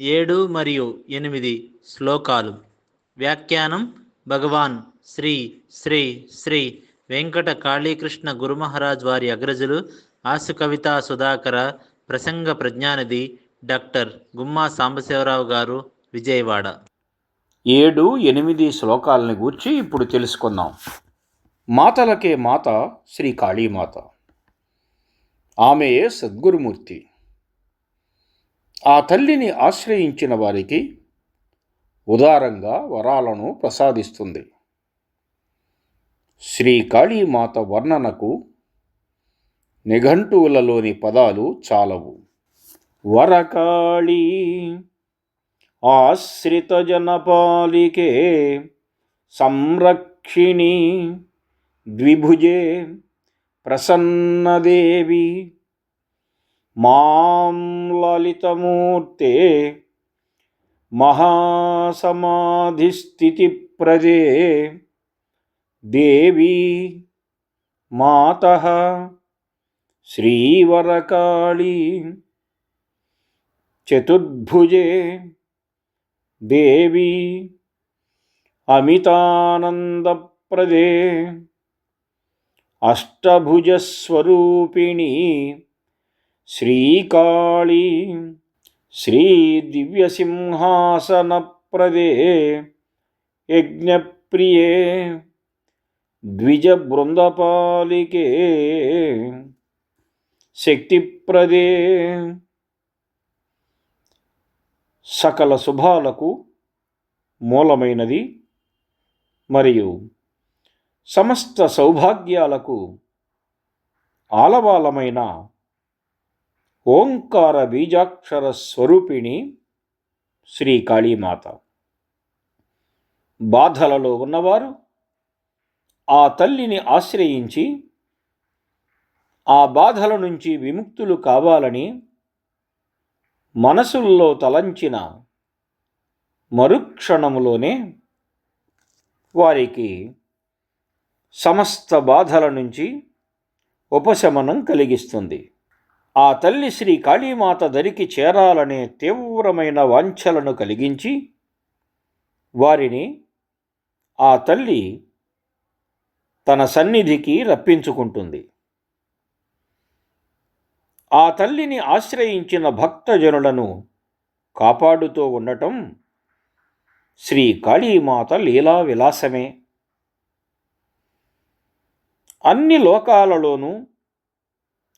ఏడు మరియు ఎనిమిది శ్లోకాలు. వ్యాఖ్యానం భగవాన్ శ్రీ శ్రీ శ్రీ వెంకట కాళీకృష్ణ గురుమహారాజ్ వారి అగ్రజులు ఆసు కవితా సుధాకర ప్రసంగ ప్రజ్ఞానిధి డాక్టర్ గుమ్మా సాంబశివరావు గారు విజయవాడ. ఏడు ఎనిమిది శ్లోకాలని గూర్చి ఇప్పుడు తెలుసుకుందాం. మాతలకే మాత శ్రీ కాళీమాత. ఆమెయే సద్గురుమూర్తి. ఆ తల్లిని ఆశ్రయించిన వారికి ఉదారంగా వరాలను ప్రసాదిస్తుంది. శ్రీ కాళీమాత వర్ణనకు నిఘంటువులలోని పదాలు చాలవు. వరకాళీ ఆశ్రితజనపాలికే సంరక్షిణి ద్విభుజే ప్రసన్నదేవి మాం లలితమూర్తే మహాసమాధిస్థితిప్రదే దేవీ మాత శ్రీవరకాళీ చతుర్భుజే. దేవి అమితానందప్రదే. అష్టభుజస్వరూపిణి శ్రీకాళీ శ్రీదివ్యసింహాసనప్రదే యజ్ఞప్రియే ద్విజబృందపాలికే శక్తిప్రదే. సకల శుభాలకు మూలమైనది మరియు సమస్త సౌభాగ్యాలకు ఆలవాలమైన ఓంకార బీజాక్షర స్వరూపిణి శ్రీ కాళీమాత బాధలలో ఉన్నవారు ఆ తల్లిని ఆశ్రయించి ఆ బాధల నుంచి విముక్తులు కావాలని మనసుల్లో తలంచిన మరుక్షణములోనే వారికి సమస్త బాధల నుంచి ఉపశమనం కలిగిస్తుంది. ఆ తల్లి శ్రీ కాళీమాత దరికి చేరాలనే తీవ్రమైన వాంఛలను కలిగించి వారిని ఆ తల్లి తన సన్నిధికి రప్పించుకుంటుంది. ఆ తల్లిని ఆశ్రయించిన భక్తజనులను కాపాడుతూ ఉండటం శ్రీ కాళీమాత లీలా విలాసమే అన్ని లోకాలలోనూ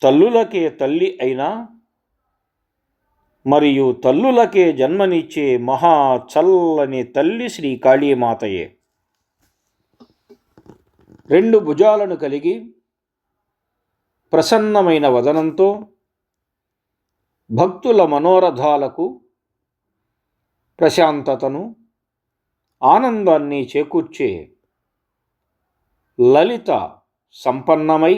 తల్లులకే తల్లి అయినా మరియు తల్లులకే జన్మనిచ్చే మహా చల్లని తల్లి శ్రీ కాళీమాతయే. రెండు భుజాలను కలిగి ప్రసన్నమైన వదనంతో భక్తుల మనోరథాలకు ప్రశాంతతను ఆనందాన్ని చేకూర్చే లలిత సంపన్నమై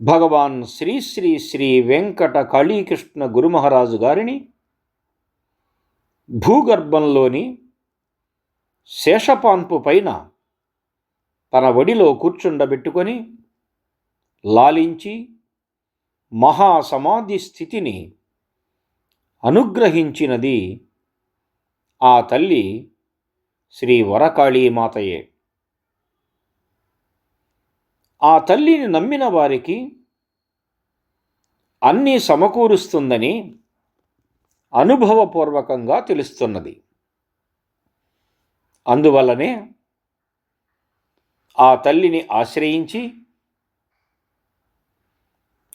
భగవాన్ శ్రీ శ్రీ శ్రీ వెంకట కాళీకృష్ణ గురుమహారాజు గారిని భూగర్భంలోని శేషపాన్పు పైన తన ఒడిలో కూర్చుండబెట్టుకొని లాలించి మహాసమాధి స్థితిని అనుగ్రహించినది ఆ తల్లి శ్రీ వరకాళీమాతయే ఆ తల్లిని నమ్మిన వారికి అన్నీ సమకూరుస్తుందని అనుభవపూర్వకంగా తెలుస్తున్నది. అందువల్లనే ఆ తల్లిని ఆశ్రయించి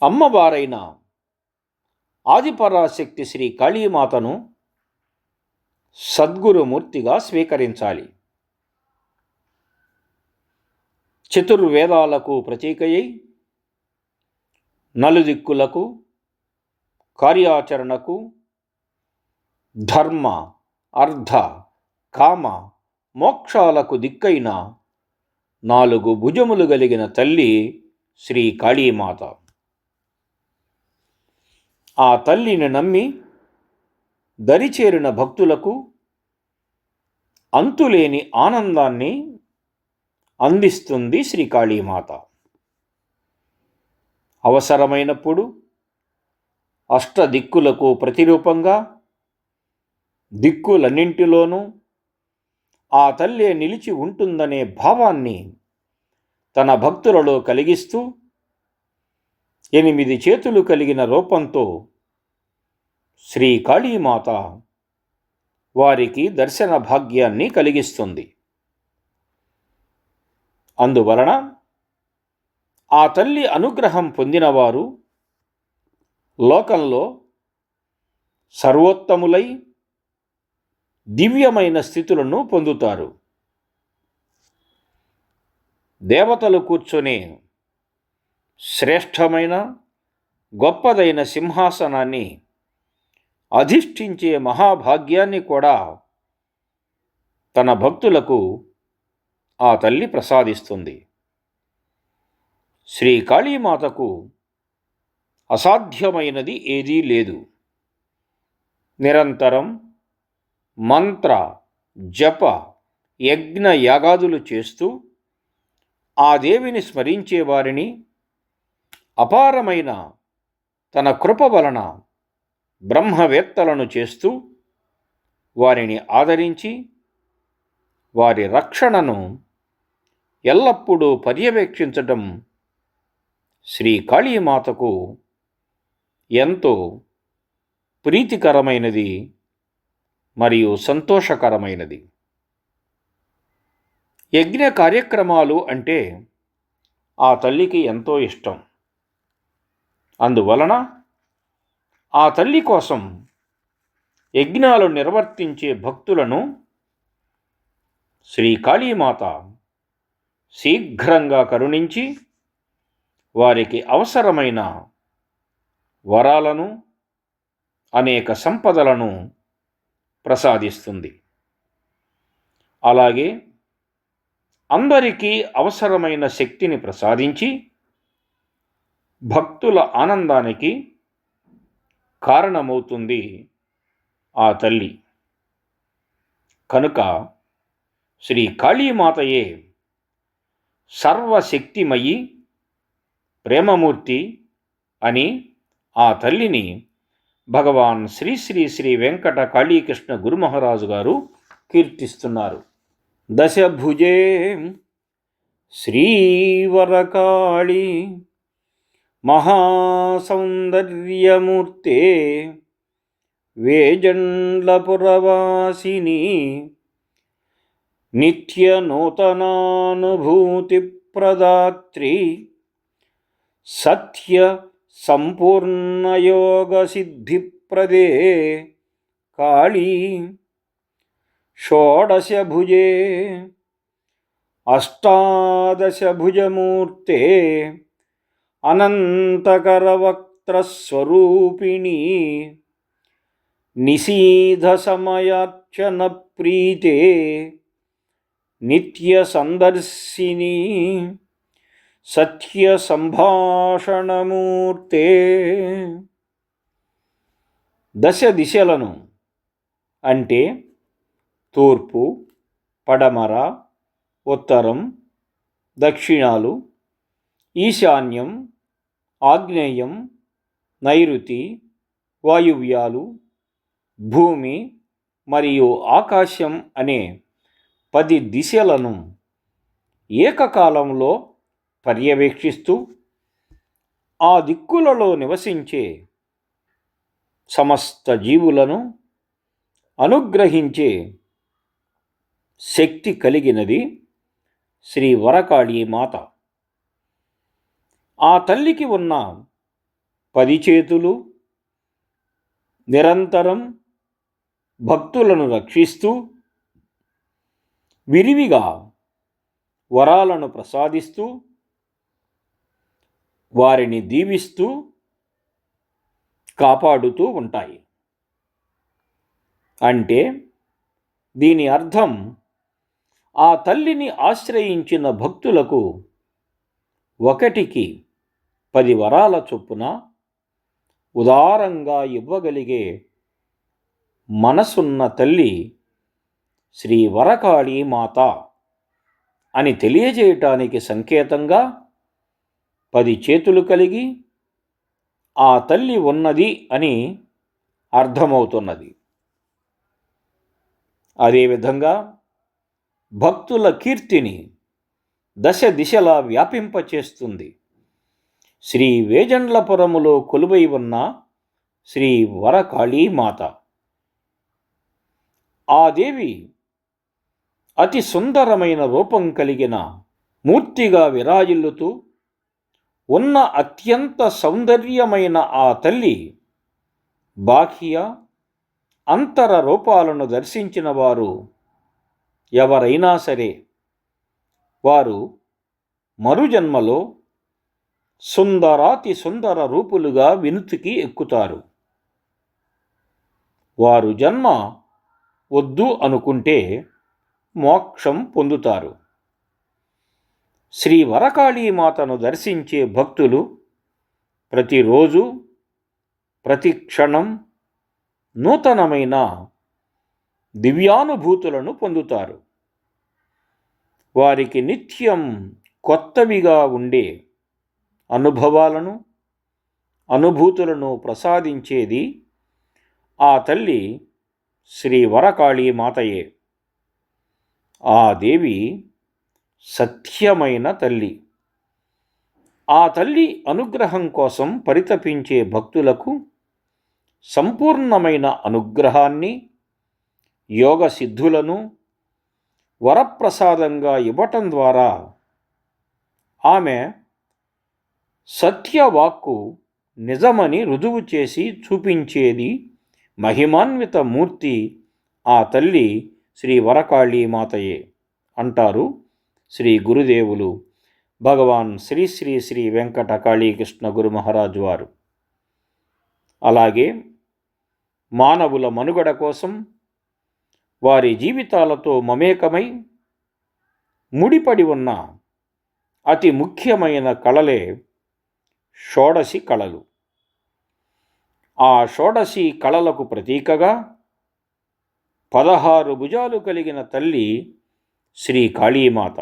అమ్మవారైన ఆదిపరాశక్తి శ్రీ కాళీమాతను సద్గురుమూర్తిగా స్వీకరించాలి. చతుర్వేదాలకు ప్రతీకయ్యి నలుదిక్కులకు కార్యాచరణకు ధర్మ అర్ధ కామ మోక్షాలకు దిక్కైన నాలుగు భుజములు కలిగిన తల్లి శ్రీ కాళీమాత. ఆ తల్లిని నమ్మి దరిచేరిన భక్తులకు అంతులేని ఆనందాన్ని అందిస్తుంది శ్రీ కాళీమాత. అవసరమైనప్పుడు అష్టదిక్కులకు ప్రతిరూపంగా దిక్కులన్నింటిలోనూ ఆ తల్లే నిలిచి ఉంటుందనే భావాన్ని తన భక్తులలో కలిగిస్తూ ఎనిమిది చేతులు కలిగిన రూపంతో శ్రీ కాళీమాత వారికి దర్శన భాగ్యాన్ని కలిగిస్తుంది. అందువలన ఆ తల్లి అనుగ్రహం పొందినవారు లోకంలో సర్వోత్తములై దివ్యమైన స్థితులను పొందుతారు. దేవతలు కూర్చొని శ్రేష్టమైన గొప్పదైన సింహాసనాన్ని అధిష్ఠించే మహాభాగ్యాన్ని కూడా తన భక్తులకు ఆ తల్లి ప్రసాదిస్తుంది. శ్రీ కాళీమాతకు అసాధ్యమైనది ఏదీ లేదు. నిరంతరం మంత్ర జప యజ్ఞ యాగాదులు చేస్తూ ఆ దేవిని స్మరించే వారిని అపారమైన తన కృప వలన బ్రహ్మవేత్తలను చేస్తూ వారిని ఆదరించి వారి రక్షణను ఎల్లప్పుడూ పర్యవేక్షించటం శ్రీ కాళీమాతకు ఎంతో ప్రీతికరమైనది మరియు సంతోషకరమైనది. యజ్ఞ కార్యక్రమాలు అంటే ఆ తల్లికి ఎంతో ఇష్టం. అందువలన ఆ తల్లి కోసం యజ్ఞాలు నిర్వర్తించే భక్తులను శ్రీ కాళీమాత శీఘ్రంగా కరుణించి వారికి అవసరమైన వరాలను అనేక సంపదలను ప్రసాదిస్తుంది. అలాగే అందరికీ అవసరమైన శక్తిని ప్రసాదించి భక్తుల ఆనందానికి కారణమవుతుంది ఆ తల్లి. కనుక శ్రీ కాళీమాతయే సర్వశక్తిమయి ప్రేమమూర్తి అని ఆ తల్లిని భగవాన్ శ్రీ శ్రీ శ్రీ వెంకట కాళీకృష్ణ గురుమహారాజు గారు కీర్తిస్తున్నారు. దశభుజే శ్రీవరకాళి మహాసౌందర్యమూర్తే వేజండ్లపురవాసిని నిత్యనూతనానుభూతిప్రదాత్రి సత్య సంపూర్ణయోగసిద్ధిప్రదే కాళీ షోడశభుజే అష్టాదశభుజమూర్తే అనంతకరవక్త్రస్వరూపిణీ నిశీధసమయార్చన ప్రీతే నిత్యసందర్శిని సత్యసంభాషణమూర్తే. దశ దిశలను అంటే తూర్పు పడమర ఉత్తరం దక్షిణాలు ఈశాన్యం ఆగ్నేయం నైరుతి వాయువ్యాలు భూమి మరియు ఆకాశం అనే పది దిశలను ఏకకాలంలో పర్యవేక్షిస్తూ ఆ దిక్కులలో నివసించే సమస్త జీవులను అనుగ్రహించే శక్తి కలిగినది శ్రీ వరకాళీ మాత. ఆ తల్లికి ఉన్న పది చేతులు నిరంతరం భక్తులను రక్షిస్తూ విరివిగా వరాలను ప్రసాదిస్తూ వారిని దీవిస్తూ కాపాడుతూ ఉంటాయి. అంటే దీని అర్థం ఆ తల్లిని ఆశ్రయించిన భక్తులకు ఒకటికి పది వరాల చొప్పున ఉదారంగా ఇవ్వగలిగే మనసున్న తల్లి శ్రీ వరకాళీ మాత అని తెలియజేయటానికి సంకేతంగా పది చేతులు కలిగి ఆ తల్లి ఉన్నది అని అర్థమవుతున్నది. అదేవిధంగా భక్తుల కీర్తిని దశ దిశలా వ్యాపింపచేస్తుంది. శ్రీ వేజండ్లపురములో కొలువై ఉన్న శ్రీ వరకాళీమాత. ఆ దేవి అతి సుందరమైన రూపం కలిగిన మూర్తిగా విరాజిల్లుతూ ఉన్న అత్యంత సౌందర్యమైన ఆ తల్లి బాహ్య అంతర రూపాలను దర్శించిన వారు ఎవరైనా సరే వారు మరుజన్మలో సుందరాతి సుందర రూపులుగా వినుతికి ఎక్కుతారు. వారు జన్మ వద్దు అనుకుంటే మోక్షం పొందుతారు. శ్రీ వరకాళీమాతను దర్శించే భక్తులు ప్రతిరోజు ప్రతి క్షణం నూతనమైన దివ్యానుభూతులను పొందుతారు. వారికి నిత్యం కొత్తవిగా ఉండే అనుభవాలను అనుభూతులను ప్రసాదించేది ఆ తల్లి శ్రీ వరకాళీ మాతయే. ఆ దేవి సత్యమైన తల్లి. ఆ తల్లి అనుగ్రహం కోసం పరితపించే భక్తులకు సంపూర్ణమైన అనుగ్రహాన్ని యోగ సిద్ధులను వరప్రసాదంగా ఇవ్వటం ద్వారా ఆమె సత్యవాక్కు నిజమని రుజువు చేసి చూపించేది మహిమాన్విత మూర్తి ఆ తల్లి శ్రీ వరకాళీమాతయే అంటారు. శ్రీ గురుదేవులు భగవాన్ శ్రీ శ్రీ శ్రీ వెంకట కాళీకృష్ణ గురు మహారాజు వారు. అలాగే మానవుల మనుగడ కోసం వారి జీవితాలతో మమేకమై ముడిపడి ఉన్న అతి ముఖ్యమైన కళలే షోడశి కళలు. ఆ షోడశి కళలకు ప్రతీకగా పదహారు భుజాలు కలిగిన తల్లి శ్రీ కాళీమాత.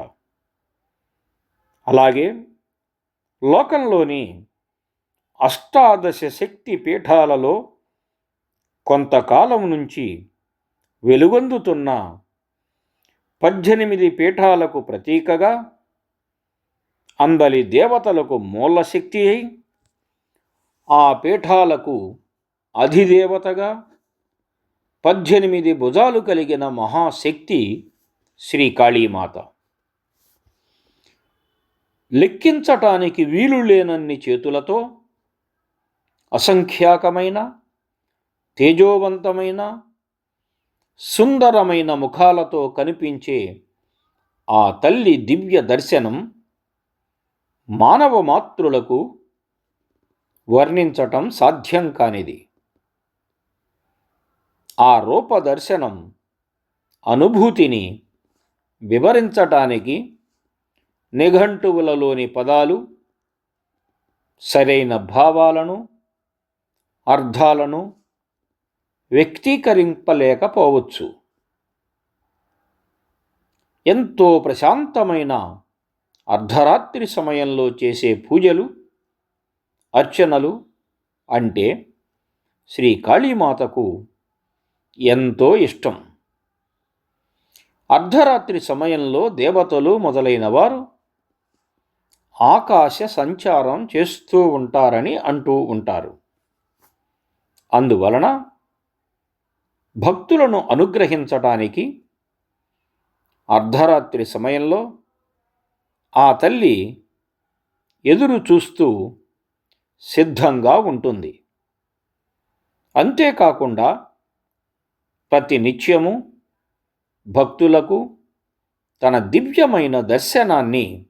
అలాగే లోకంలోని అష్టాదశ శక్తి పీఠాలలో కొంతకాలం నుంచి వెలుగొందుతున్న పద్దెనిమిది పీఠాలకు ప్రతీకగా అందలి దేవతలకు మూలశక్తి అయి ఆ పీఠాలకు అధిదేవతగా పద్దెనిమిది భుజాలు కలిగిన మహాశక్తి శ్రీ కాళీమాత లెక్కించటానికి వీలు లేనన్ని చేతులతో అసంఖ్యాకమైన తేజోవంతమైన సుందరమైన ముఖాలతో కనిపించే ఆ తల్లి దివ్య దర్శనం మానవ మాతృలకు వర్ణించటం సాధ్యం కానిది. ఆ రూప దర్శనం అనుభూతిని వివరించటానికి నిఘంటువులలోని పదాలు సరైన భావాలను అర్థాలను వ్యక్తీకరింపలేకపోవచ్చు. ఎంతో ప్రశాంతమైన అర్ధరాత్రి సమయంలో చేసే పూజలు అర్చనలు అంటే శ్రీ కాళీమాతకు ఎంతో ఇష్టం. అర్ధరాత్రి సమయంలో దేవతలు మొదలైన వారు ఆకాశ సంచారం చేస్తూ ఉంటారని అంటూ ఉంటారు. అందువలన భక్తులను అనుగ్రహించటానికి అర్ధరాత్రి సమయంలో ఆ తల్లి ఎదురు చూస్తూ సిద్ధంగా ఉంటుంది. అంతేకాకుండా ప్రతి నిత్యము భక్తులకు తన దివ్యమైన దర్శనాన్ని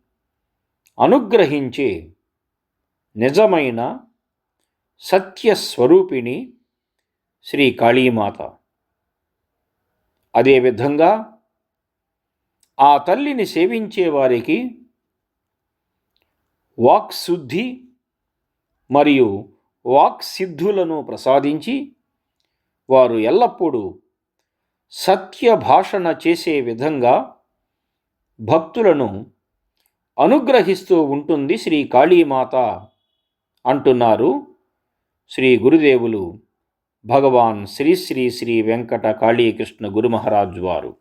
అనుగ్రహించే నిజమైన సత్యస్వరూపిణి శ్రీ కాళీమాత. అదేవిధంగా ఆ తల్లిని సేవించే వారికి వాక్శుద్ధి మరియు వాక్సిద్ధులను ప్రసాదించి వారు ఎల్లప్పుడూ సత్య భాషణ చేసే విధంగా భక్తులను అనుగ్రహిస్తూ ఉంటుంది శ్రీ కాళీమాత అంటున్నారు శ్రీ గురుదేవులు భగవాన్ శ్రీ శ్రీ శ్రీ వెంకట కాళీకృష్ణ గురు మహారాజ్ వారు.